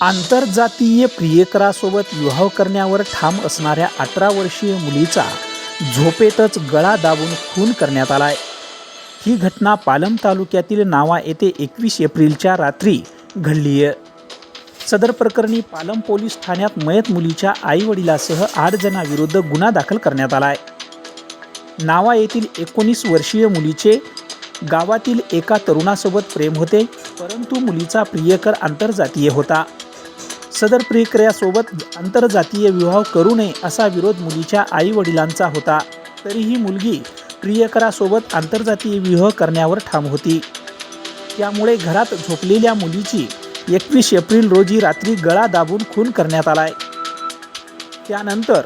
आंतरजातीय प्रियकरासोबत विवाह करण्यावर ठाम असणाऱ्या अठरा वर्षीय मुलीचा झोपेतच गळा दाबून खून करण्यात आलाय. ही घटना पालम तालुक्यातील नावा येथे एकवीस एप्रिलच्या रात्री घडली आहे सदर प्रकरणी पालम पोलीस ठाण्यात मयत मुलीच्या आईवडिलासह आठ जणांविरुद्ध गुन्हा दाखल करण्यात आलाय. नावा येथील एकोणीस वर्षीय मुलीचे गावातील एका तरुणासोबत प्रेम होते परंतु मुलीचा प्रियकर आंतरजातीय होता. सदर प्रियकरासोबत आंतरजातीय विवाह करू नये असा विरोध मुलीच्या आई वडिलांचा होता. तरीही मुलगी प्रियकरासोबत आंतरजातीय विवाह करण्यावर ठाम होती. त्यामुळे घरात झोपलेल्या मुलीची एकवीस एप्रिल रोजी रात्री गळा दाबून खून करण्यात आलाय. त्यानंतर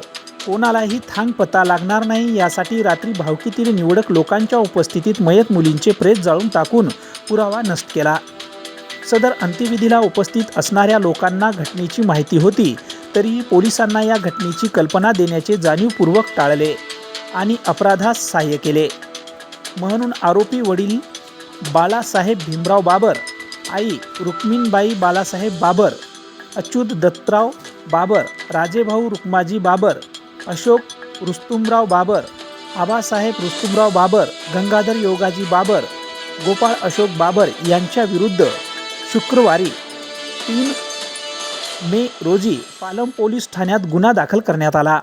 कोणालाही थांग पत्ता लागणार नाही यासाठी रात्री भावकीतील निवडक लोकांच्या उपस्थितीत मयत मुलींचे प्रेत जाळून टाकून पुरावा नष्ट केला. सदर अंत्यविधीला उपस्थित असणाऱ्या लोकांना घटनेची माहिती होती तरीही पोलिसांना या घटनेची कल्पना देण्याचे जाणीवपूर्वक टाळले आणि अपराधास सहाय्य केले. म्हणून आरोपी वडील बाळासाहेब भीमराव बाबर आई रुक्मिणबाई बाळासाहेब बाबर अच्युत दत्तराव बाबर राजेभाऊ रुक्माजी बाबर अशोक रुस्तुमराव बाबर आबासाहेब रुस्तुमराव बाबर गंगाधर योगाजी बाबर गोपाळ अशोक बाबर यांच्या विरुद्ध शुक्रवारी तीन मे रोजी पालम पोलीस ठाण्यात गुन्हा दाखल करण्यात आला.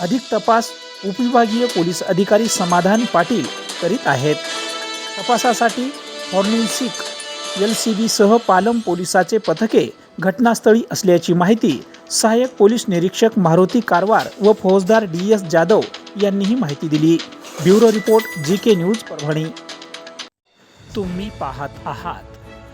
अधिक तपास उपविभागीय पोलीस अधिकारी समाधान पाटील करीत आहेत. तपासासाठी फॉर्निन्सिक एल सी बीसह पालम पोलिसाचे पथके घटनास्थळी असल्याची माहिती सहाय्यक पोलीस निरीक्षक मारुती कारवार व फौजदार डी एस जाधव यांनी ही माहिती दिली. Bureau report G K news Parbhani. तुम्ही पाहत आहात